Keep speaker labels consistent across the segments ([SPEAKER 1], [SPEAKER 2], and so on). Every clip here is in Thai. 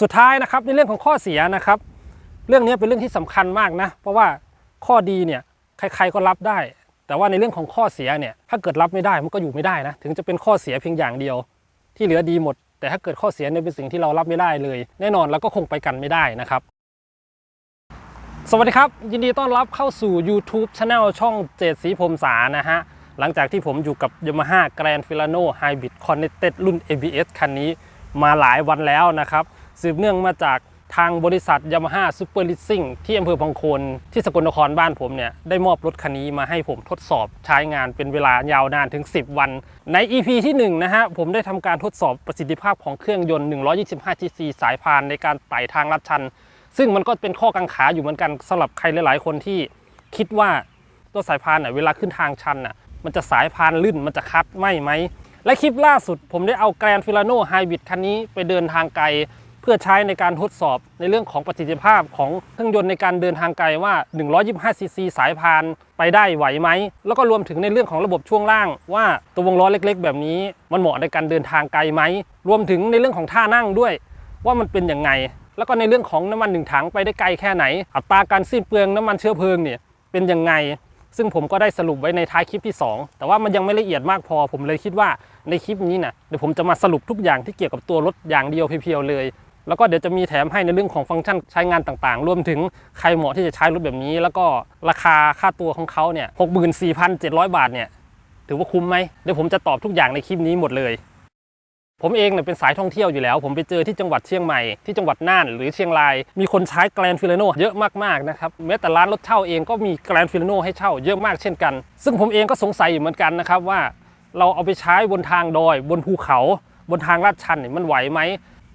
[SPEAKER 1] สุดท้ายนะครับในเรื่องของข้อเสียนะครับ เรื่องนี้เป็นเรื่องที่สำคัญมากนะ เพราะว่าข้อดีเนี่ยใครๆก็รับได้ แต่ว่าในเรื่องของข้อเสียเนี่ยถ้าเกิดรับไม่ได้มันก็อยู่ไม่ได้นะถึงจะเป็นข้อเสียเพียงอย่างเดียว ที่เหลือดีหมด แต่ถ้าเกิดข้อเสียเนี่ยเป็นสิ่งที่เรารับไม่ได้เลย แน่นอนเราก็คงไปกันไม่ได้นะครับ สวัสดีครับ ยินดีต้อนรับเข้าสู่ YouTube Channel ช่องเจดสีพรมสานะฮะหลังจากที่ผมอยู่กับ Yamaha Grand Filano Hybrid Connected รุ่น ABS คันนี้มาหลายวันแล้วนะครับ สืบเนื่องมาจากทางบริษัท Yamaha Super Leasing ที่อำเภอพังโคนที่สกลนครบ้านผมเนี่ย ได้มอบรถคันนี้มาให้ผมทดสอบใช้งานเป็นเวลายาวนานถึง 10 วัน ใน EP ที่ 1 นะฮะ ผมได้ทำการทดสอบประสิทธิภาพของเครื่องยนต์ 125cc สายพานในการไต่ทางลัดชัน ซึ่งมันก็เป็นข้อกังขาอยู่เหมือนกันสำหรับใครหลาย ๆ คนที่คิดว่าตัวสายพานเน่ะเวลาขึ้นทางชันน่ะมันจะสายพานลื่นมันจะคัดไม่ไหมและคลิปล่าสุด ผมได้เอาแกรนฟิลาโนไฮบริดคันนี้ไปเดินทางไกล เพื่อใช้ในการทดสอบในเรื่องของประสิทธิภาพของเครื่องยนต์ในการเดินทางไกลว่า 125cc สายพานไปได้ไหวไหม แล้วก็รวมถึงในเรื่องของระบบช่วงล่าง ว่าตัววงล้อเล็ก ๆ แบบนี้ มันเหมาะในการเดินทางไกลไหม รวมถึงในเรื่องของท่านั่งด้วย ว่ามันเป็นยังไง แล้วก็ในเรื่องของน้ำมันหนึ่งถังไปได้ไกลแค่ไหน อัตราการสิ้นเปลืองน้ำมันเชื้อเพลิงเนี่ยเป็นยังไงซึ่งผมก็ได้สรุปไว้ในท้ายคลิปที่ 2 แต่ว่ามันยังไม่ละเอียดมากพอ ผมเลยคิดว่าในคลิปนี้นะเดี๋ยวผมจะมาสรุปทุกอย่างที่เกี่ยวกับตัวรถอย่างเดียวเพียวๆเลย แล้วก็เดี๋ยวจะมีแถมให้ในเรื่องของฟังก์ชันใช้งานต่างๆ รวมถึงใครเหมาะที่จะใช้รถแบบนี้ แล้วก็ราคาค่าตัวของเขาเนี่ย64,700บาทเนี่ยถือว่าคุ้มไหมเดี๋ยวผมจะตอบทุกอย่างในคลิปนี้หมดเลย ผมเองเนี่ยเป็นสายท่องเที่ยวอยู่แล้ว ผมไปเจอที่จังหวัดเชียงใหม่ที่จังหวัดน่านหรือเชียงราย มีคนใช้แกรนฟิลโนเยอะมากๆนะครับแม้แต่ร้านรถเช่าเองก็มีแกรนฟิลโนให้เช่าเยอะมากเช่นกัน ซึ่งผมเองก็สงสัยอยู่เหมือนกันนะครับว่า เราเอาไปใช้บนทางดอย บนภูเขา บนทางลาดชันเนี่ยมันไหวไหม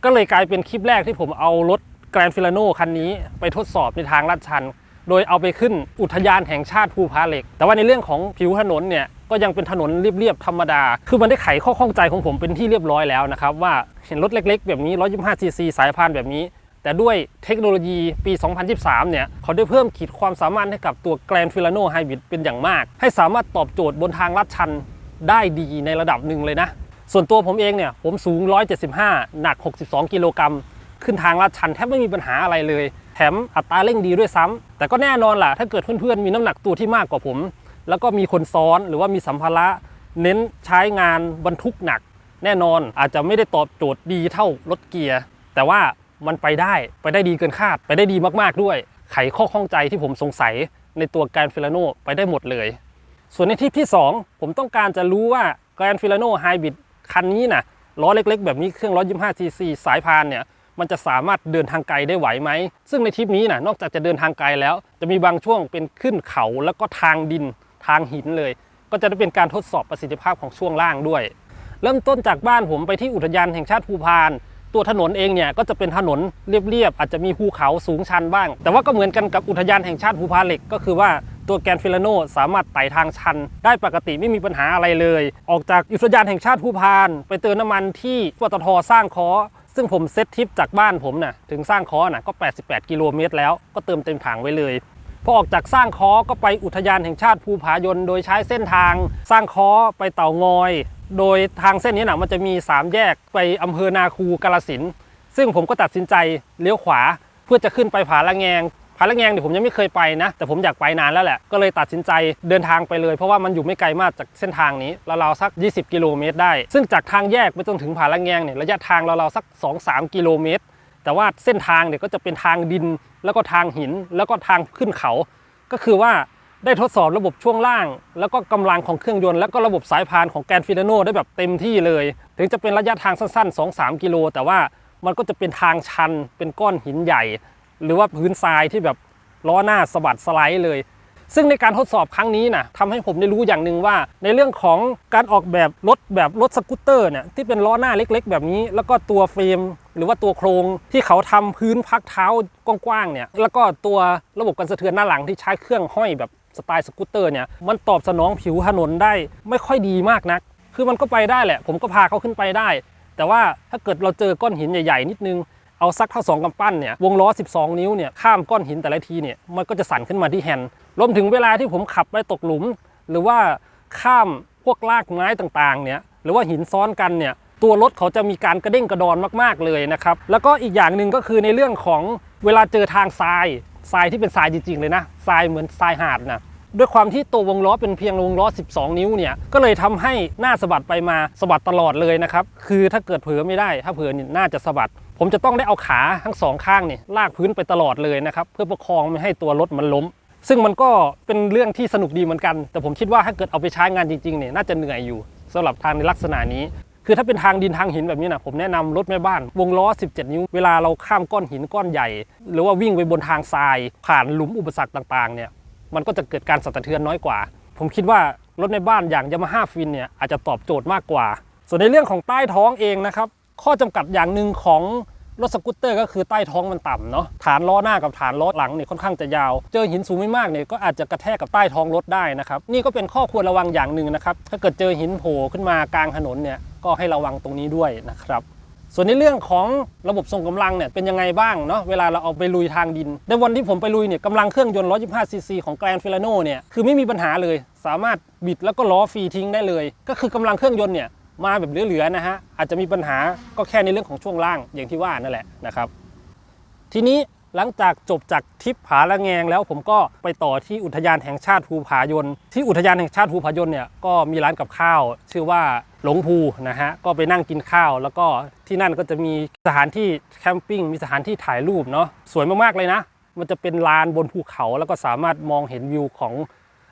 [SPEAKER 1] ก็เลยกลายเป็นคลิปแรกที่ผมเอารถแกรนฟิลโนคันนี้ไปทดสอบในทางลาดชัน โดยเอาไปขึ้นอุทยานแห่งชาติภูผาเหล็ก แต่ว่าในเรื่องของผิวถนนเนี่ยก็ยังเป็นถนนเรียบๆธรรมดา คือมันได้ไขข้อข้องใจของผมเป็นที่เรียบร้อยแล้วนะครับ ว่าเห็นรถเล็กๆ แบบนี้ 125cc สายพานแบบนี้ แต่ด้วยเทคโนโลยีปี 2023 เนี่ยเขาได้เพิ่มขีดความสามารถให้กับตัว Grand Filano Hybrid เป็นอย่างมาก ให้สามารถตอบโจทย์บนทางลาดชันได้ดีในระดับหนึ่งเลยนะ ส่วนตัวผมเองเนี่ยผมสูง 175 หนัก 62 กิโลกรัมขึ้นทางลาดชันแทบไม่มีปัญหาอะไรเลย แถมอัตราเร่งดีด้วยซ้ำแต่ก็แน่นอนล่ะ ถ้าเกิดเพื่อนๆ มีน้ำหนักตัวที่มากกว่าผม แล้วก็มีคนซ้อนหรือว่ามีสัมภาระ เน้นใช้งานบรรทุกหนัก แน่นอนอาจจะไม่ได้ตอบโจทย์ดีเท่ารถเกียร์ แต่ว่ามันไปได้ไปได้ดีเกินคาด ไปได้ดีมากๆด้วย ไขข้อข้องใจที่ผมสงสัยในตัวแกรนฟิลาโนไปได้หมดเลย ส่วนในที่ที่ 2 ผมต้องการจะรู้ว่า Grand Filano Hybrid คันนี้นะล้อเล็กๆ แบบนี้เครื่อง 125cc สายพานเนี่ยมันจะสามารถเดินทางไกลได้ไหวไหม ซึ่งในทริปนี้นะนอกจากจะเดินทางไกลแล้ว จะมีบางช่วงเป็นขึ้นเขาแล้วก็ทางดินทางหินเลย ก็จะได้เป็นการทดสอบประสิทธิภาพของช่วงล่างด้วย เริ่มต้นจากบ้านผมไปที่อุทยานแห่งชาติภูพานตัวถนนเองเนี่ยก็จะเป็นถนนเรียบๆอาจจะมีภูเขาสูงชันบ้าง แต่ว่าก็เหมือนกันกับอุทยานแห่งชาติภูพานเหล็กก็คือว่า ตัวแกนฟิลาโนสามารถไต่ทางชัน ได้ปกติไม่มีปัญหาอะไรเลย ออกจากอุทยานแห่งชาติภูพาน ไปเติมน้ำมันที่ปตทสร้างคอซึ่งผมเซตทริปจากบ้านผมน่ะถึงสร้างคอน่ะก็ 88 กิโลเมตรแล้วก็เติมเต็มถังไว้เลยพอออกจากสร้างคอก็ไปอุทยานแห่งชาติภูผายนโดยใช้เส้นทาง สร้างคอไปเต่างอย โดยทางเส้นนี้นะมันจะมี 3 แยกไปอำเภอนาคูกาลสินซึ่งผมก็ตัดสินใจเลี้ยวขวา เพื่อจะขึ้นไปผาละแงง ผาละแงงเดี๋ยวผมยังไม่เคยไปนะ แต่ผมอยากไปนานแล้วแหละ ก็เลยตัดสินใจเดินทางไปเลย เพราะว่ามันอยู่ไม่ไกลมากจากเส้นทางนี้ราวๆสัก 20 กิโลเมตรได้ ซึ่งจากทางแยกไปจนถึงผาละแงงเนี่ยระยะทางราวๆสัก 2-3 กิโลเมตร แต่ว่าเส้นทางเนี่ยก็จะเป็นทางดิน แล้วก็ทางหิน แล้วก็ทางขึ้นเขา ก็คือว่าได้ทดสอบระบบช่วงล่าง แล้วก็กำลังของเครื่องยนต์ แล้วก็ระบบสายพานของแกนฟิลโนได้แบบเต็มที่เลย ถึงจะเป็นระยะทางสั้นๆ 2-3 กิโล แต่ว่ามันก็จะเป็นทางชันเป็นก้อนหินใหญ่ หรือว่าพื้นทรายที่แบบล้อหน้าสะบัดสไลด์เลย ซึ่งในการทดสอบครั้งนี้นะทำให้ผมได้รู้อย่างหนึ่งว่า ในเรื่องของการออกแบบรถแบบรถสกูตเตอร์เนี่ยที่เป็นล้อหน้าเล็ก ๆ แบบนี้ แล้วก็ตัวเฟรม หรือว่าตัวโครงที่เขาทำพื้นพักเท้ากว้างๆเนี่ยแล้วก็ตัวระบบการสะเทือนหน้าหลังที่ใช้เครื่องห้อยแบบสไตล์สกูตเตอร์เนี่ยมันตอบสนองผิวถนนได้ไม่ค่อยดีมากนัก คือมันก็ไปได้แหละ ผมก็พาเขาขึ้นไปได้ แต่ว่าถ้าเกิดเราเจอก้อนหินใหญ่ ๆ นิดนึง เอาสักเท่าสองกำปั้นเนี่ยวงล้อ 12 นิ้วเนี่ยข้ามก้อนหินแต่ละทีเนี่ยมันก็จะสั่นขึ้นมาที่แฮนด์รวมถึงเวลาที่ผมขับไปตกหลุม หรือว่าข้ามพวกลากไม้ต่างๆเนี่ยหรือว่าหินซ้อนกันเนี่ยตัวรถเขาจะมีการกระเด้งกระดอนมากๆเลยนะครับแล้วก็อีกอย่างหนึ่งก็คือในเรื่องของเวลาเจอทางทรายทรายที่เป็นทรายจริงๆเลยนะทรายเหมือนทรายหาดนะด้วยความที่ตัววงล้อเป็นเพียงวงล้อ 12 นิ้วเนี่ย ก็เลยทำให้หน้าสะบัดไปมาสะบัดตลอดเลยนะครับ คือถ้าเกิดเผลอไม่ได้ ถ้าเผลอเนี่ยน่าจะสะบัด ผมจะต้องได้เอาขาทั้งสองข้างเนี่ยลากพื้นไปตลอดเลยนะครับเพื่อประคองไม่ให้ตัวรถมันล้ม ซึ่งมันก็เป็นเรื่องที่สนุกดีเหมือนกัน แต่ผมคิดว่าถ้าเกิดเอาไปใช้งานจริงๆเนี่ยน่าจะเหนื่อยอยู่สำหรับทางในลักษณะนี้ คือถ้าเป็นทางดินทางหินแบบนี้นะผมแนะนำรถแม่บ้าน วงล้อ 17 นิ้วเวลาเราข้ามก้อนหินก้อนใหญ่ หรือว่าวิ่งไปบนทางทราย ผ่านหลุมอุปสรรคต่างๆเนี่ยมันก็จะเกิดการสั่นสะเทือนน้อยกว่า ผมคิดว่ารถในบ้านอย่างยามาฮ่าฟินเนี่ยอาจจะตอบโจทย์มากกว่า ส่วนในเรื่องของใต้ท้องเองนะครับ ข้อจำกัดอย่างหนึ่งของรถสกูตเตอร์ก็คือใต้ท้องมันต่ำเนาะฐานล้อหน้ากับฐานล้อหลังเนี่ยค่อนข้างจะยาว เจอหินสูงไม่มากเนี่ยก็อาจจะกระแทกกับใต้ท้องรถได้นะครับนี่ก็เป็นข้อควรระวังอย่างหนึ่งนะครับถ้าเกิดเจอหินโผล่ขึ้นมากลางถนนเนี่ยก็ให้ระวังตรงนี้ด้วยนะครับส่วนในเรื่องของระบบส่งกำลังเนี่ยเป็นยังไงบ้างเนาะเวลาเราเอาไปลุยทางดิน ในวันที่ผมไปลุยเนี่ยกำลังเครื่องยนต์ 125 ซีซีของ Grand Filano เนี่ยคือไม่มีปัญหาเลย สามารถบิดแล้วก็ล้อฟรีทิ้งได้เลย ก็คือกำลังเครื่องยนต์เนี่ย มาแบบเหลือๆนะฮะอาจจะมีปัญหาก็แค่ในเรื่องของช่วงล่างอย่างที่ว่านั่นแหละนะครับ ทีนี้หลังจากจบจากทริปผาละแงงแล้วผมก็ไปต่อที่อุทยานแห่งชาติภูผายน ที่อุทยานแห่งชาติภูผายนเนี่ยก็มีร้านกับข้าว ชื่อว่าหลงภูนะฮะก็ไปนั่งกินข้าว แล้วก็ที่นั่นก็จะมีสถานที่แคมปิ้งมีสถานที่ถ่ายรูปเนาะสวยมากๆเลยนะ มันจะเป็นลานบนภูเขา แล้วก็สามารถมองเห็นวิวของ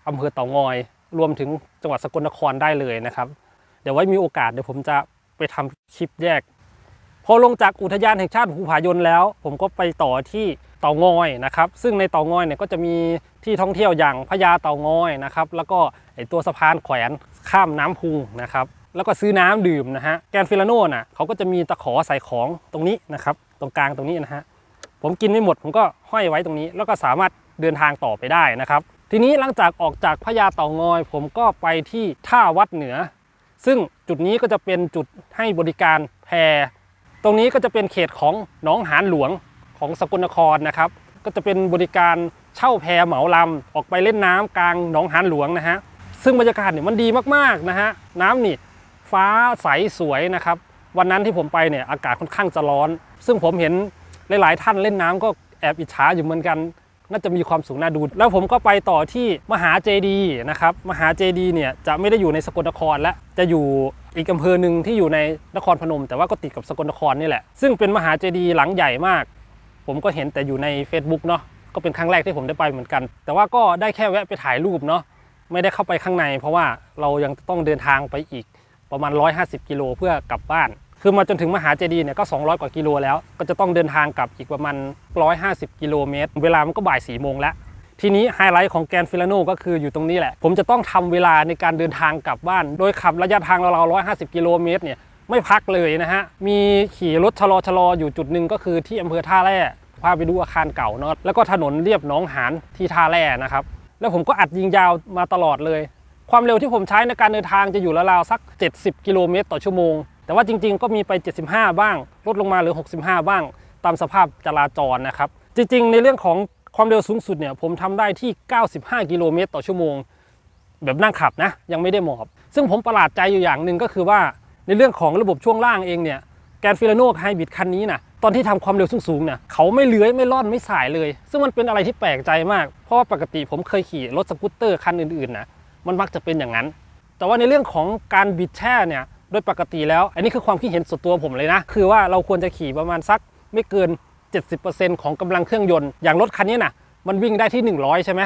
[SPEAKER 1] อำเภอเต่างอย รวมถึงจังหวัดสกลนครได้เลยนะครับ เดี๋ยวไว้มีโอกาสเดี๋ยวผมจะไปทำคลิปแยก พอลงจากอุทยานแห่งชาติภูผายนแล้ว ผมก็ไปต่อที่เต่างอยนะครับ ซึ่งในเต่างอยเนี่ยก็จะมีที่ท่องเที่ยวอย่างพญาเต่างอยนะครับ แล้วก็ไอตัวสะพานแขวนข้ามน้ำพุงนะครับ แล้วก็ซื้อน้ำดื่มนะฮะ แกนฟิลาโน่น่ะเขาก็จะมีตะขอใส่ของตรงนี้นะครับ ตรงกลางตรงนี้นะฮะ ผมกินไม่หมดผมก็ห้อยไว้ตรงนี้ แล้วก็สามารถเดินทางต่อไปได้นะครับ ทีนี้หลังจากออกจากพญาเต่างอย ผมก็ไปที่ท่าวัดเหนือ ซึ่งจุดนี้ก็จะเป็นจุดให้บริการแพตรงนี้ก็จะเป็นเขตของหนองหานหลวงของสกลนครนะครับ ก็จะเป็นบริการเช่าแพเหมาลำออกไปเล่นน้ำกลางหนองหานหลวงนะฮะซึ่งบรรยากาศเนี่ยมันดีมากๆนะฮะน้ำนี่ฟ้าใสสวยนะครับวันนั้นที่ผมไปเนี่ยอากาศค่อนข้างจะร้อน ซึ่งผมเห็นหลาย ๆ ท่านเล่นน้ำก็แอบอิจฉาอยู่เหมือนกัน น่าจะมีความสูงน่าดู แล้วผมก็ไปต่อที่มหาเจดีย์นะครับ มหาเจดีย์เนี่ยจะไม่ได้อยู่ในสกลนครและจะอยู่อีกอำเภอหนึ่งที่อยู่ในนครพนม แต่ว่าก็ติดกับสกลนครนี่แหละ ซึ่งเป็นมหาเจดีย์หลังใหญ่มาก ผมก็เห็นแต่อยู่ใน Facebook เนาะ ก็เป็นครั้งแรกที่ผมได้ไปเหมือนกัน แต่ว่าก็ได้แค่แวะไปถ่ายรูปเนาะ ไม่ได้เข้าไปข้างใน เพราะว่าเรายังต้องเดินทางไปอีกประมาณ 150 กิโลเพื่อกลับบ้าน คือมาจนถึงมหาเจดีย์เนี่ยก็ 200 กว่ากิโลแล้ว ก็จะต้องเดินทางกลับอีกประมาณ 150 กิโลเมตร เวลามันก็บ่าย4โมงแล้ว ทีนี้ไฮไลท์ของแกนฟิลาโนก็คืออยู่ตรงนี้แหละ ผมจะต้องทำเวลาในการเดินทางกลับบ้าน โดยขับระยะทางราวๆ150 กิโลเมตรเนี่ยไม่พักเลยนะฮะ มีขี่รถชะลอชะลออยู่จุดหนึ่งก็คือที่อำเภอท่าแร่พาไปดูอาคารเก่าเนาะ แล้วก็ถนนเรียบหนองหานที่ท่าแร่นะครับ แล้วผมก็อัดยิงยาวมาตลอดเลย ความเร็วที่ผมใช้ในการเดินทางจะอยู่ราวๆสัก 70 กิโลเมตรต่อชั่วโมง แต่ว่าจริงๆ ก็มีไป 75 บ้าง ลดลงมาเหลือ 65 บ้าง ตามสภาพจราจรนะครับ จริงๆ ในเรื่องของความเร็วสูงสุดเนี่ยผมทำได้ที่ 95 กิโลเมตรต่อชั่วโมง แบบนั่งขับนะ ยังไม่ได้หมอบ ซึ่งผมประหลาดใจอยู่อย่างหนึ่งก็คือว่าในเรื่องของระบบช่วงล่างเองเนี่ยแกนฟิลาโนไฮบริดคันนี้นะตอนที่ทำความเร็วสูงๆเนี่ยเขาไม่เลื้อยไม่ล่อนไม่สายเลย ซึ่งมันเป็นอะไรที่แปลกใจมาก เพราะว่าปกติผมเคยขี่รถสกูตเตอร์คันอื่นๆนะมันมักจะเป็นอย่างนั้น แต่ว่าในเรื่องของการบิดแช่เนี่ย โดยปกติแล้ว อันนี้คือความคิดเห็นส่วนตัวผมเลยนะ คือว่าเราควรจะขี่ประมาณสักไม่เกิน 70%ของกำลังเครื่องยนต์ อย่างรถคันนี้น่ะ มันวิ่งได้ที่ 100 ใช่ไหม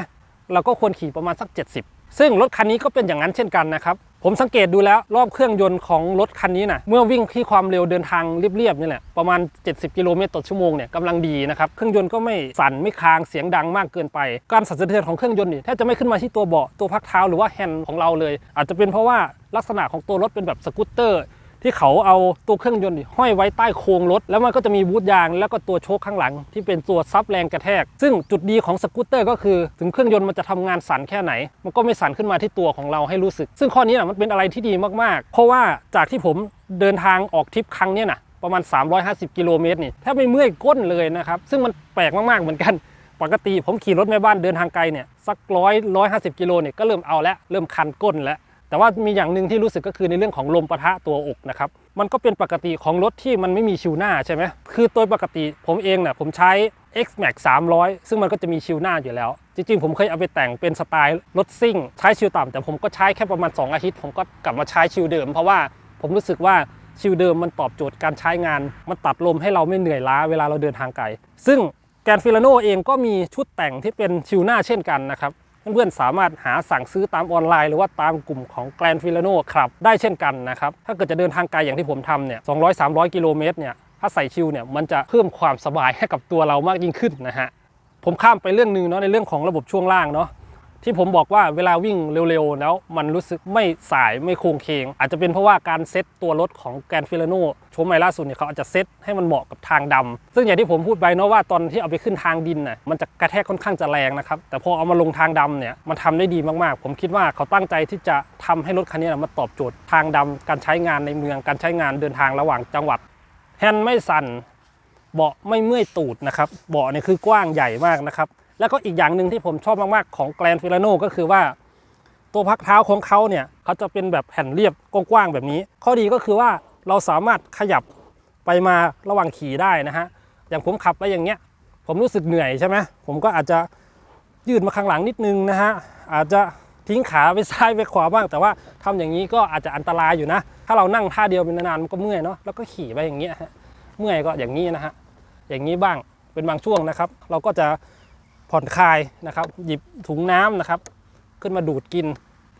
[SPEAKER 1] เราก็ควรขี่ประมาณสัก 70 ซึ่งรถคันนี้ก็เป็นอย่างนั้นเช่นกันนะครับ ผมสังเกตดูแล้วรอบเครื่องยนต์ของรถคันนี้นะเมื่อวิ่งที่ความเร็วเดินทางเรียบๆนี่แหละประมาณ 70 กิโลเมตรต่อชั่วโมงเนี่ยกำลังดีนะครับเครื่องยนต์ก็ไม่สั่นไม่ค้างเสียงดังมากเกินไป การสั่นสะเทือนของเครื่องยนต์นี่แทบจะไม่ขึ้นมาที่ตัวเบาะตัวพักเท้าหรือว่าแฮนด์ของเราเลย อาจจะเป็นเพราะว่าลักษณะของตัวรถเป็นแบบสกูตเตอร์ ที่เขาเอาตัวเครื่องยนต์ห้อยไว้ใต้โครงรถ แล้วมันก็จะมีบูทยาง แล้วก็ตัวโชคข้างหลัง ที่เป็นตัวซับแรงกระแทก ซึ่งจุดดีของสกูตเตอร์ก็คือ ถึงเครื่องยนต์มันจะทำงานสั่นแค่ไหน มันก็ไม่สั่นขึ้นมาที่ตัวของเราให้รู้สึก ซึ่งข้อนี้นะมันเป็นอะไรที่ดีมากๆ เพราะว่าจากที่ผมเดินทางออกทริปครั้งนี้นะประมาณ 350 กิโลเมตรนี่แทบไม่เมื่อยก้นเลยนะครับซึ่งมันแปลกมากๆเหมือนกันปกติผมขี่รถแม่บ้านเดินทางไกลเนี่ยสักร้อยร้อยห้าสิบกิโลเนี่ยก็เริ่มเอาแล้วเริ่มคันก้นแล้ว แต่ว่ามีอย่างหนึ่งที่รู้สึกก็คือในเรื่องของลมปะทะตัวอกนะครับ มันก็เป็นปกติของรถที่มันไม่มีชิวหน้าใช่ไหมคือโดยปกติผมเองเนี่ยผมใช้ X Max 300 ซึ่งมันก็จะมีชิวหน้าอยู่แล้ว จริงๆ ผมเคยเอาไปแต่งเป็นสไตล์รถซิ่ง ใช้ชิวต่ำแต่ผมก็ใช้แค่ประมาณ 2 อาทิตย์ ผมก็กลับมาใช้ชิวเดิม เพราะว่าผมรู้สึกว่าชิวเดิมมันตอบโจทย์การใช้งาน มันตัดลมให้เราไม่เหนื่อยล้าเวลาเราเดินทางไกล ซึ่งแกนฟิลาโนเองก็มีชุดแต่งที่เป็นชิวหน้าเช่นกันนะครับ เพื่อนๆสามารถหาสั่งซื้อตามออนไลน์ หรือว่าตามกลุ่มของแกลนฟิลาโนครับได้เช่นกันนะครับถ้าเกิดจะเดินทางไกลอย่างที่ผมทำเนี่ย200-300กิโลเมตรเนี่ยถ้าใส่ชิลเนี่ยมันจะเพิ่มความสบายให้กับตัวเรามากยิ่งขึ้นนะฮะผมข้ามไปเรื่องหนึ่งเนาะในเรื่องของระบบช่วงล่างเนาะ ที่ผมบอกว่าเวลาวิ่งเร็วๆ แล้ว มันรู้สึกไม่สายไม่โค้งเคง อาจจะเป็นเพราะว่าการเซตตัวรถของแกรนฟิลโนโชมใหม่ล่าสุดเนี่ยเขาอาจจะเซตให้มันเหมาะกับทางดำซึ่งอย่างที่ผมพูดไปเนาะว่าตอนที่เอาไปขึ้นทางดินน่ะมันจะกระแทกค่อนข้างจะแรงนะครับ แต่พอเอามาลงทางดำเนี่ยมันทำได้ดีมากๆ ผมคิดว่าเขาตั้งใจที่จะทำให้รถคันนี้มันตอบโจทย์ทางดำการใช้งานในเมืองการใช้งานเดินทางระหว่างจังหวัดแฮนด์ไม่สั่นเบาะไม่เมื่อยตูดนะครับเบาะเนี่ยคือกว้างใหญ่มากนะครับ แล้วก็อีกอย่างหนึ่งที่ผมชอบมากๆของแกรนฟิลาโนก็คือว่า ตัวพักเท้าของเขาเนี่ยเขาจะเป็นแบบแผ่นเรียบกว้างๆแบบนี้ ข้อดีก็คือว่าเราสามารถขยับไปมาระหว่างขี่ได้นะฮะอย่างผมขับไปอย่างเงี้ย ผมรู้สึกเหนื่อยใช่ไหมผมก็อาจจะยืดมาข้างหลังนิดนึงนะฮะอาจจะทิ้งขาไปซ้ายไปขวาบ้าง แต่ว่าทำอย่างนี้ก็อาจจะอันตรายอยู่นะ ถ้าเรานั่งท่าเดียวเป็นนานๆมันก็เมื่อยเนาะแล้วก็ขี่ไปอย่างเงี้ยฮะเมื่อยก็อย่างนี้นะฮะอย่างนี้บ้างเป็นบางช่วงนะครับ เราก็จะ ผ่อนคลายนะครับ หยิบถุงน้ำนะครับ ขึ้นมาดูดกิน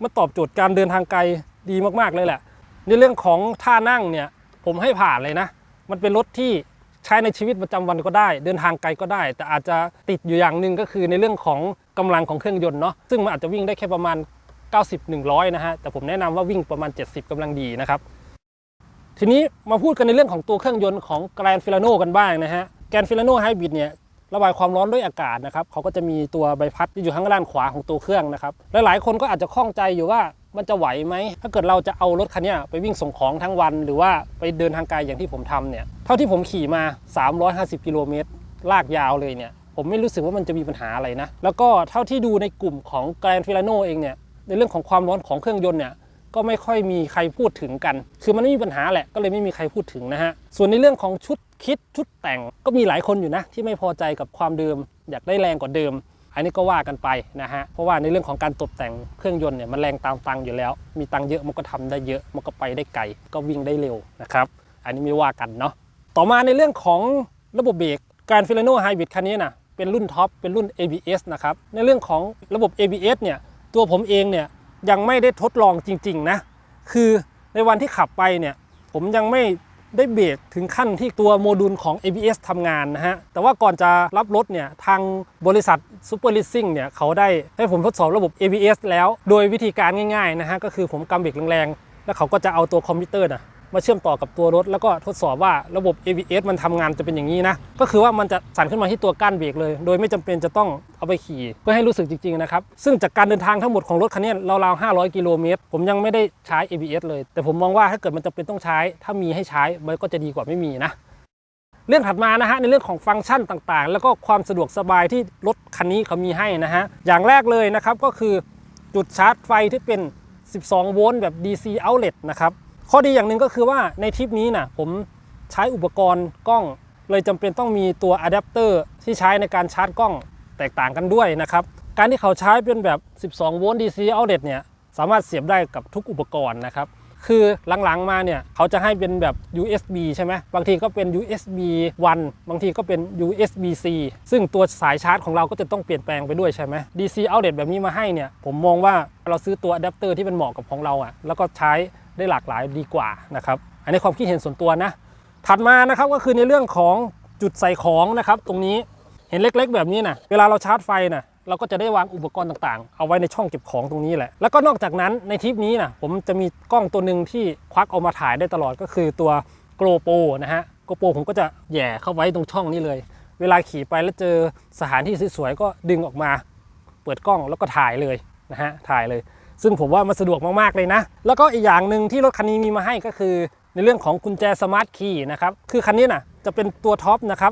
[SPEAKER 1] มันตอบโจทย์การเดินทางไกลดีมากๆเลยแหละ ในเรื่องของท่านั่งเนี่ยผมให้ผ่านเลยนะ มันเป็นรถที่ใช้ในชีวิตประจำวันก็ได้ เดินทางไกลก็ได้ แต่อาจจะติดอยู่อย่างหนึ่งก็คือในเรื่องของกำลังของเครื่องยนต์เนาะซึ่งมันอาจจะวิ่งได้แค่ประมาณ 90-100 นะฮะแต่ผมแนะนำว่าวิ่งประมาณ 70กำลังดีนะครับทีนี้มาพูดกันในเรื่องของตัวเครื่องยนต์ของแกรนฟิลาโนกันบ้างนะฮะแกรนฟิลาโนไฮบริดเนี่ย ระบายความร้อนด้วยอากาศนะครับเขาก็จะมีตัวใบพัดที่อยู่ข้างด้านขวาของตัวเครื่องนะครับลหลายๆ คนก็อาจจะข้องใจอยู่ว่ามันจะไหวไหม ถ้าเกิดเราจะเอารถคันนี้ไปวิ่งส่งของทั้งวัน หรือว่าไปเดินทางไกลอย่างที่ผมทำเนี่ย เท่าที่ผมขี่มา 350 กิโลเมตร ลากยาวเลยเนี่ย ผมไม่รู้สึกว่ามันจะมีปัญหาอะไรนะ แล้วก็เท่าที่ดูในกลุ่มของแกรนฟิลาโนเองเนี่ย ในเรื่องของความร้อนของเครื่องยนต์เนี่ย ก็ไม่ค่อยมีใครพูดถึงกัน คือมันไม่มีปัญหาแหละ ก็เลยไม่มีใครพูดถึงนะฮะ ส่วนในเรื่องของชุด คิดชุดแต่งก็มีหลายคนอยู่นะ ที่ไม่พอใจกับความเดิม อยากได้แรงกว่าเดิม อันนี้ก็ว่ากันไปนะฮะเพราะว่าในเรื่องของการตกแต่งเครื่องยนต์เนี่ยมันแรงตามตังอยู่แล้ว มีตังเยอะมันก็ทำได้เยอะมันก็ไปได้ไกลก็วิ่งได้เร็วนะครับอันนี้ไม่ว่ากันเนาะต่อมาในเรื่องของระบบเบรกการฟิลโนไฮบริดคันนี้นะเป็นรุ่นท็อปเป็นรุ่น ABS นะครับในเรื่องของระบบ ABS เนี่ยตัวผมเองเนี่ยยังไม่ได้ทดลองจริงๆนะคือในวันที่ขับไปเนี่ยผมยังไม่ ได้เบรกถึงขั้นที่ตัวโมดูลของ ABS ทำงานนะฮะ แต่ว่าก่อนจะรับรถเนี่ย ทางบริษัท Super Leasing เนี่ย เขาได้ให้ผมทดสอบระบบ ABS แล้ว โดยวิธีการง่ายๆนะฮะ ก็คือผมกำเบรกแรงๆ แล้วเขาก็จะเอาตัวคอมพิวเตอร์นะ มาเชื่อมต่อกับตัวรถ แล้วก็ทดสอบว่าระบบ ABS มันทำงานจะเป็นอย่างนี้นะก็คือว่ามันจะสั่นขึ้นมาที่ตัวก้านเบรกเลย โดยไม่จำเป็นจะต้องเอาไปขี่ เพื่อให้รู้สึกจริงๆนะครับซึ่งจากการเดินทางทั้งหมดของรถคันนี้ราวๆ500 กิโลเมตร ผมยังไม่ได้ใช้ ABS เลย แต่ผมมองว่าถ้าเกิดมันจะเป็นต้องใช้ ถ้ามีให้ใช้มันก็จะดีกว่าไม่มีนะเรื่องถัดมานะฮะในเรื่องของฟังก์ชันต่างๆ แล้วก็ความสะดวกสบายที่รถคันนี้เขามีให้นะฮะอย่างแรกเลยนะครับก็คือจุดชาร์จไฟที่เป็น 12 โวลต์แบบ DC outlet นะครับ ข้อดีอย่างหนึ่งก็คือว่าในทริปนี้นะผมใช้อุปกรณ์กล้อง เลยจำเป็นต้องมีตัวอะแดปเตอร์ที่ใช้ในการชาร์จกล้องแตกต่างกันด้วยนะครับ การที่เขาใช้เป็นแบบ 12 โวลต์ DC outlet เนี่ยสามารถเสียบได้กับทุกอุปกรณ์นะครับ คือหลังๆมาเนี่ยเขาจะให้เป็นแบบ USB ใช่ไหมบางทีก็เป็น USB 1 บางทีก็เป็น USB C ซึ่งตัวสายชาร์จของเราก็จะต้องเปลี่ยนแปลงไปด้วยใช่ไหม DC outlet แบบนี้มาให้เนี่ยผมมองว่าเราซื้อตัวอะแดปเตอร์ที่เป็นเหมาะกับของเราอะ่ะแล้วก็ใช้ ได้หลากหลายดีกว่านะครับ อันนี้ความคิดเห็นส่วนตัวนะ ถัดมานะครับก็คือในเรื่องของจุดใส่ของนะครับ ตรงนี้เห็นเล็ก ๆ แบบนี้นะเวลาเราชาร์จไฟนะเราก็จะได้วางอุปกรณ์ต่างๆ เอาไว้ในช่องเก็บของตรงนี้แหละ แล้วก็นอกจากนั้นในทริปนี้นะผมจะมีกล้องตัวหนึ่งที่ควักเอามาถ่ายได้ตลอดก็คือตัว GoPro นะฮะ GoPro ผมก็จะแย่เข้าไว้ตรงช่องนี้เลย เวลาขี่ไปแล้วเจอสถานที่สวยๆก็ดึงออกมา เปิดกล้องแล้วก็ถ่ายเลยนะฮะถ่ายเลย ซึ่งผมว่ามันสะดวกมากๆเลยนะ แล้วก็อีกอย่างหนึ่งที่รถคันนี้มีมาให้ก็คือ ในเรื่องของกุญแจสมาร์ทคีย์นะครับ คือคันนี้นะจะเป็นตัวท็อปนะครับ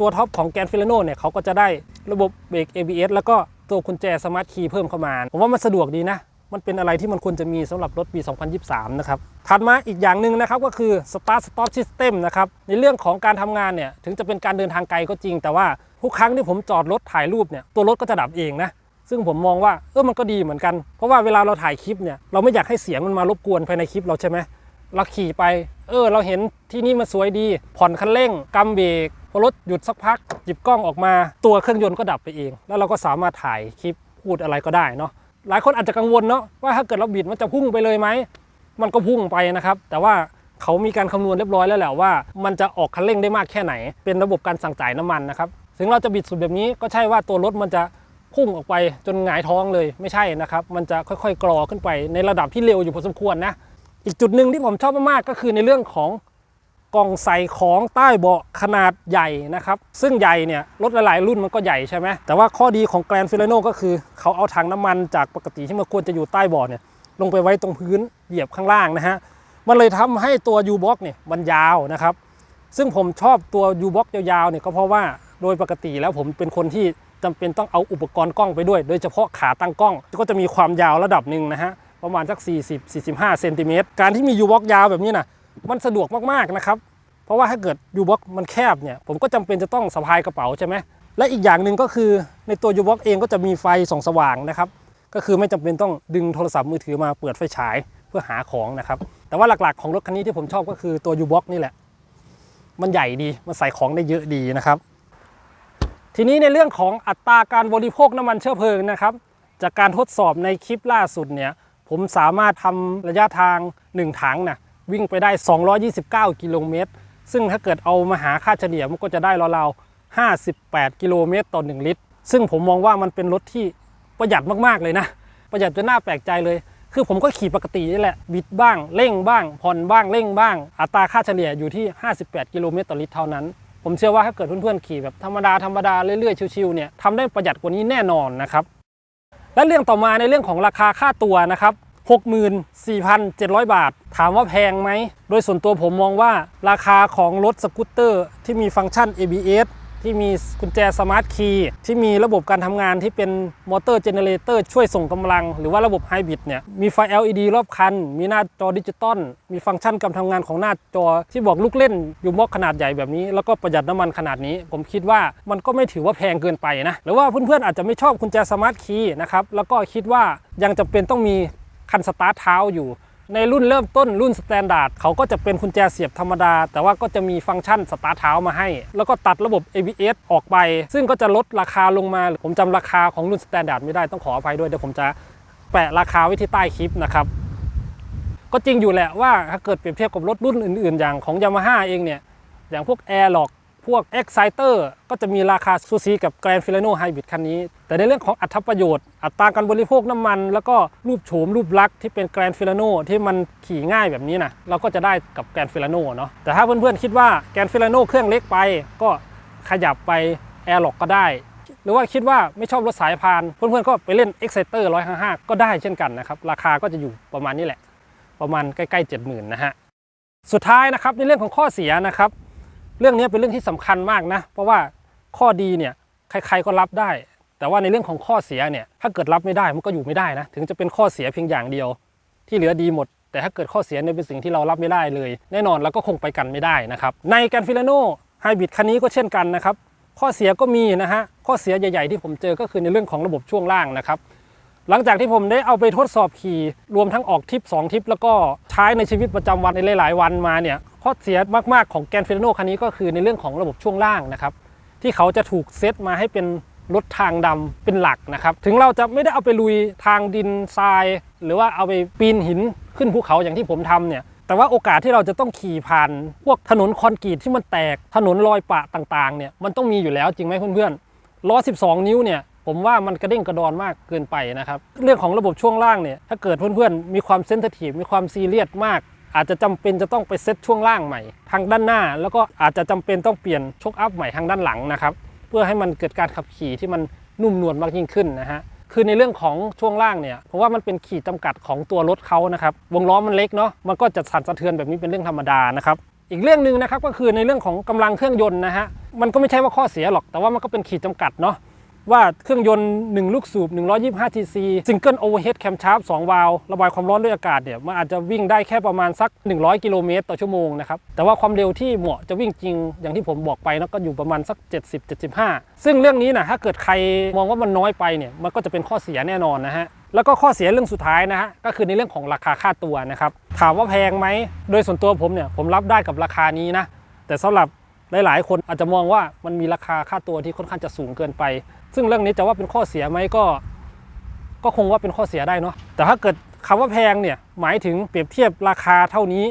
[SPEAKER 1] ตัวท็อปของแกนฟิลโนเนี่ยเขาก็จะได้ระบบเบรก ABS แล้วก็ตัวกุญแจสมาร์ทคีย์เพิ่มเข้ามา ผมว่ามันสะดวกดีนะ มันเป็นอะไรที่มันควรจะมีสำหรับรถปี 2023 นะครับ ถัดมาอีกอย่างหนึ่งนะครับก็คือ Start Stop System นะครับ ในเรื่องของการทำงานเนี่ยถึงจะเป็นการเดินทางไกลก็จริง แต่ว่าทุกครั้งที่ผมจอดรถถ่ายรูปเนี่ยตัวรถก็จะดับเองนะ ซึ่งผมมองว่าเออมันก็ดีเหมือนกัน เพราะว่าเวลาเราถ่ายคลิปเนี่ยเราไม่อยากให้เสียงมันมารบกวนภายในคลิปเราใช่ไหมเราขี่ไป เออ เราเห็นที่นี่มันสวยดี ผ่อนคันเร่งกำเบรกพอรถหยุดสักพัก หยิบกล้องออกมาตัวเครื่องยนต์ก็ดับไปเอง แล้วเราก็สามารถถ่ายคลิปพูดอะไรก็ได้เนาะหลายคนอาจจะกังวลเนาะว่าถ้าเกิดเราบิดมันจะพุ่งไปเลยไหมมันก็พุ่งไปนะครับ แต่ว่าเขามีการคำนวณเรียบร้อยแล้วแหละว่า มันจะออกคันเร่งได้มากแค่ไหน เป็นระบบการสั่งจ่ายน้ำมันนะครับถึงเราจะบิดสุดแบบนี้ก็ใช่ว่าตัวรถมันจะ พุ่งออกไปจนหงายท้องเลยไม่ใช่นะครับ มันจะค่อยๆกรอขึ้นไปในระดับที่เร็วอยู่พอสมควรนะ อีกจุดหนึ่งที่ผมชอบมากๆก็คือในเรื่องของกล่องใส่ของใต้เบาะขนาดใหญ่นะครับ ซึ่งใหญ่เนี่ยรถหลายๆรุ่นมันก็ใหญ่ใช่ไหมแต่ว่าข้อดีของแกรนฟิลโนก็คือ เขาเอาถังน้ำมันจากปกติที่มันควรจะอยู่ใต้เบาะเนี่ยลงไปไว้ตรงพื้นเหยียบข้างล่างนะฮะมันเลยทำให้ตัว U box เนี่ยมันยาวนะครับ ซึ่งผมชอบตัว U box ยาวๆเนี่ยก็เพราะว่าโดยปกติแล้วผมเป็นคนที่ จำเป็นต้องเอาอุปกรณ์กล้องไปด้วย โดยเฉพาะขาตั้งกล้อง ก็จะมีความยาวระดับหนึ่งนะฮะประมาณสัก 40-45เซนติเมตรการที่มี U box ยาวแบบนี้นะมันสะดวกมากๆนะครับเพราะว่าถ้าเกิด U box มันแคบเนี่ยผมก็จำเป็นจะต้องสะพายกระเป๋าใช่ไหมและอีกอย่างหนึ่งก็คือในตัว U box เองก็จะมีไฟส่องสว่างนะครับก็คือไม่จำเป็นต้องดึงโทรศัพท์มือถือมาเปิดไฟฉายเพื่อหาของนะครับแต่ว่าหลักๆของรถคันนี้ที่ผมชอบก็คือตัว U box นี่แหละมันใหญ่ดีมันใส่ของได้เยอะดีนะครับ ทีนี้ในเรื่องของอัตราการบริโภคน้ำมันเชื้อเพลิงนะครับ จากการทดสอบในคลิปล่าสุดเนี่ยผมสามารถทำระยะทาง 1 ถังนะวิ่งไปได้ 229 กิโลเมตร ซึ่งถ้าเกิดเอามาหาค่าเฉลี่ยมันก็จะได้ราวๆ58 กิโลเมตรต่อ 1 ลิตร ซึ่งผมมองว่ามันเป็นรถที่ประหยัดมากๆเลยนะ ประหยัดจนน่าแปลกใจเลย คือผมก็ขี่ปกตินี่แหละ บิดบ้าง เร่งบ้าง ผ่อนบ้าง เร่งบ้าง อัตราค่าเฉลี่ยอยู่ที่ 58 กิโลเมตรต่อลิตรเท่านั้น ผมเชื่อว่าถ้าเกิดเพื่อนๆขี่แบบธรรมดาธรรมดาเรื่อยๆชิวๆเนี่ยทำได้ประหยัดกว่านี้แน่นอนนะครับและเรื่องต่อมาในเรื่องของราคาค่าตัวนะครับ64,700 บาท ถามว่าแพงไหม โดยส่วนตัวผมมองว่าราคาของรถสกูตเตอร์ที่มีฟังก์ชัน ABS ที่มีกุญแจสมาร์ทคีย์ที่มีระบบการทำงานที่เป็นมอเตอร์เจเนเรเตอร์ช่วยส่งกำลัง หรือว่าระบบไฮบริดเนี่ยมีไฟ LED รอบคัน มีหน้าจอดิจิตอลมีฟังก์ชันการทำงานของหน้าจอที่บอกลูกเล่นอยู่มอกขนาดใหญ่แบบนี้ แล้วก็ประหยัดน้ำมันขนาดนี้ ผมคิดว่ามันก็ไม่ถือว่าแพงเกินไปนะหรือว่าเพื่อนๆอาจจะไม่ชอบกุญแจสมาร์ทคีย์นะครับแล้วก็คิดว่ายังจำเป็นต้องมีคันสตาร์ทเท้าอยู่ ในรุ่นเริ่มต้นรุ่นสแตนดาร์ดเขาก็จะเป็นกุญแจเสียบธรรมดา แต่ว่าก็จะมีฟังก์ชันสตาร์ทเท้ามาให้ แล้วก็ตัดระบบ ABS ออกไป ซึ่งก็จะลดราคาลงมา ผมจำราคาของรุ่นสแตนดาร์ดไม่ได้ต้องขออภัยด้วยเดี๋ยวผมจะแปะราคาไว้ที่ใต้คลิปนะครับก็จริงอยู่แหละว่าถ้าเกิดเปรียบเทียบกับรถรุ่นอื่น ๆ อย่างของ Yamaha เองเนี่ยอย่างพวก Airlock พวก Exciter ก็จะมีราคาสูสีกับ Grand Filano Hybrid คันนี้ แต่ในเรื่องของอัตประโยชน์ อัตราการบริโภคน้ำมัน แล้วก็รูปโฉมรูปลักษณ์ที่เป็น Grand Filano ที่มันขี่ง่ายแบบนี้นะเราก็จะได้กับ Grand Filano เนาะแต่ถ้าเพื่อนๆคิดว่า Grand Filano เครื่องเล็กไป ก็ขยับไป Airlock ก็ได้ หรือว่าคิดว่าไม่ชอบรถสายพาน เพื่อนๆก็ไปเล่น Exciter 155 ก็ได้เช่นกันนะครับราคาก็จะอยู่ประมาณนี้แหละ ประมาณใกล้ๆ 70,000นะฮะสุดท้ายนะครับในเรื่องของข้อเสียนะครับ เรื่องนี้เป็นเรื่องที่สำคัญมากนะ เพราะว่าข้อดีเนี่ยใครๆก็รับได้ แต่ว่าในเรื่องของข้อเสียเนี่ยถ้าเกิดรับไม่ได้มันก็อยู่ไม่ได้นะ ถึงจะเป็นข้อเสียเพียงอย่างเดียว ที่เหลือดีหมด แต่ถ้าเกิดข้อเสียเนี่ยเป็นสิ่งที่เรารับไม่ได้เลย แน่นอนเราก็คงไปกันไม่ได้นะครับในแกนฟิลาโนไฮบริดคันนี้ก็เช่นกันนะครับข้อเสียก็มีนะฮะข้อเสียใหญ่ๆที่ผมเจอก็คือในเรื่องของระบบช่วงล่างนะครับหลังจากที่ผมได้เอาไปทดสอบขี่รวมทั้งออกทริป2ทริปแล้วก็ใช้ในชีวิตประจำวันในหลาย ๆ วันมาเนี่ย ข้อเสียมากๆของแกนฟิโนคันนี้ก็คือในเรื่องของระบบช่วงล่างนะครับ ที่เขาจะถูกเซตมาให้เป็นรถทางดำเป็นหลักนะครับ ถึงเราจะไม่ได้เอาไปลุยทางดินทราย หรือว่าเอาไปปีนหินขึ้นภูเขาอย่างที่ผมทำเนี่ย แต่ว่าโอกาสที่เราจะต้องขี่ผ่าน พวกถนนคอนกรีตที่มันแตกถนนรอยปะต่างๆ เนี่ย มันต้องมีอยู่แล้วจริงไหมเพื่อนๆล้อ 12 นิ้วเนี่ยผมว่ามันกระเด้งกระดอนมากเกินไปนะครับ เรื่องของระบบช่วงล่างเนี่ย ถ้าเกิดเพื่อนๆ มีความเซน i ทีฟมีความซีเรียสมาก อาจจะจำเป็นจะต้องไปเซตช่วงล่างใหม่ ทางด้านหน้า แล้วก็อาจจะจำเป็นต้องเปลี่ยนชกอัพใหม่ทางด้านหลังนะครับเพื่อให้มันเกิดการขับขี่ที่มันนุ่มนวลมากยิ่งขึ้นนะฮะคือในเรื่องของช่วงล่างเนี่ยเพราะว่ามันเป็นขีดจำกัดของตัวรถเขานะครับวงล้อมันเล็กเนาะมันก็จะสั่นสะเทือนแบบนี้เป็นเรื่องธรรมดานะครับอีกเรื่องหนึ่งนะครับก็คือในเรื่องของกำลังเครื่องยนต์นะฮะมันก็ไม่ใช่ว่าข้อเสียหรอกแต่ว่ามันก็เป็นขีดจำกัดเนาะ ว่าเครื่องยนต์ 1 ลูกสูบ 125 cc Single Overhead Camshaft 2วาล์วระบายความร้อนด้วยอากาศเนี่ยมันอาจจะวิ่งได้แค่ประมาณสัก 100 กิโลเมตรต่อชั่วโมงนะครับ แต่ว่าความเร็วที่เหมาะจะวิ่งจริง อย่างที่ผมบอกไปนะก็อยู่ประมาณสัก 70-75 ซึ่งเรื่องนี้นะถ้าเกิดใครมองว่ามันน้อยไปเนี่ยมันก็จะเป็นข้อเสียแน่นอนนะฮะแล้วก็ข้อเสียเรื่องสุดท้ายนะฮะก็คือในเรื่องของราคาค่าตัวนะครับถามว่าแพงไหมโดยส่วนตัวผมเนี่ยผมรับได้กับราคานี้นะแต่สำหรับหลาย ๆ คนอาจจะมองว่ามันมีราคาค่าตัวที่ค่อนข้างจะสูงเกินไป ซึ่งเรื่องนี้จะว่าเป็นข้อเสียไหมก็ ก็คงว่าเป็นข้อเสียได้เนาะแต่ถ้าเกิดคำว่าแพงเนี่ยหมายถึงเปรียบเทียบราคาเท่านี้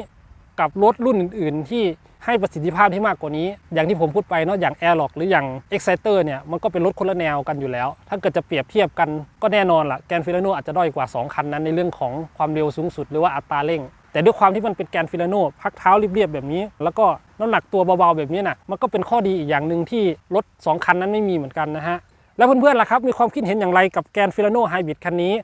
[SPEAKER 1] กับรถรุ่นอื่น ๆ ที่ให้ประสิทธิภาพที่มากกว่านี้ อย่างที่ผมพูดไปเนาะอย่าง Airlock หรืออย่าง Exciter เนี่ยมันก็เป็นรถคนละแนวกันอยู่แล้ว ถ้าเกิดจะเปรียบเทียบกันก็แน่นอนละแกนฟิลาโนอาจจะด้อยกว่า 2 คันนั้นในเรื่องของความเร็วสูงสุด หรือว่าอัตราเร่ง แต่ด้วยความที่มันเป็นแกนฟิลาโนพักเท้าเรียบๆแบบนี้ แล้วก็น้ำหนักตัวเบาๆแบบนี้นะมันก็เป็นข้อดีอีกอย่างหนึ่งที่รถสองคันนั้นไม่มีเหมือนกันนะฮะ แล้วเพื่อนๆล่ะครับ มีความคิดเห็นอย่างไรกับแกนฟิลาโนไฮบริดคันนี้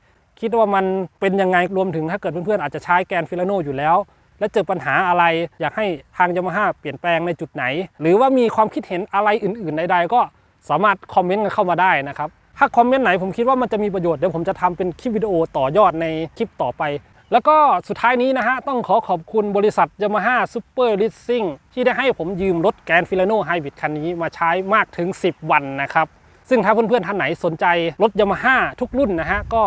[SPEAKER 1] คิดว่ามันเป็นยังไงรวมถึงถ้าเกิดเพื่อนๆอาจจะใช้แกนฟิลาโนอยู่แล้ว และเจอปัญหาอะไรอยากให้ทางยามาฮ่าเปลี่ยนแปลงในจุดไหน หรือว่ามีความคิดเห็นอะไรอื่นๆใดๆก็สามารถคอมเมนต์กันเข้ามาได้นะครับถ้าคอมเมนต์ไหนผมคิดว่ามันจะมีประโยชน์เดี๋ยวผมจะทำเป็นคลิปวิดีโอต่อยอดในคลิปต่อไป แล้วก็สุดท้ายนี้นะฮะ ต้องขอขอบคุณบริษัท Yamaha Super Leasing ที่ได้ให้ผมยืมรถแกนฟิลาโนไฮบริดคันนี้มาใช้มากถึง 10 วันนะครับ ซึ่งถ้าเพื่อนๆท่านไหนสนใจรถ Yamaha ทุกรุ่นนะฮะก็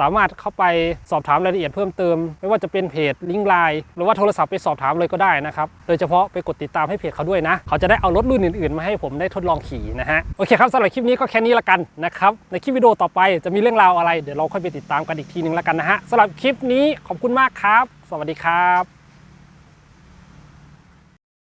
[SPEAKER 1] สามารถเข้าไปสอบถามรายละเอียดเพิ่มเติม ไม่ว่าจะเป็นเพจลิงก์ไลน์หรือว่าโทรศัพท์ไปสอบถามเลยก็ได้นะครับ โดยเฉพาะไปกดติดตามให้เพจเขาด้วยนะ เขาจะได้เอารถรุ่นอื่นๆ มาให้ผมได้ทดลองขี่นะฮะ โอเคครับสำหรับคลิปนี้ก็แค่นี้ละกันนะครับ ในคลิปวิดีโอต่อไปจะมีเรื่องราวอะไร เดี๋ยวเราค่อยไปติดตามกันอีกทีนึงละกันนะฮะสำหรับคลิปนี้ขอบคุณมากครับ สวัสดีครับ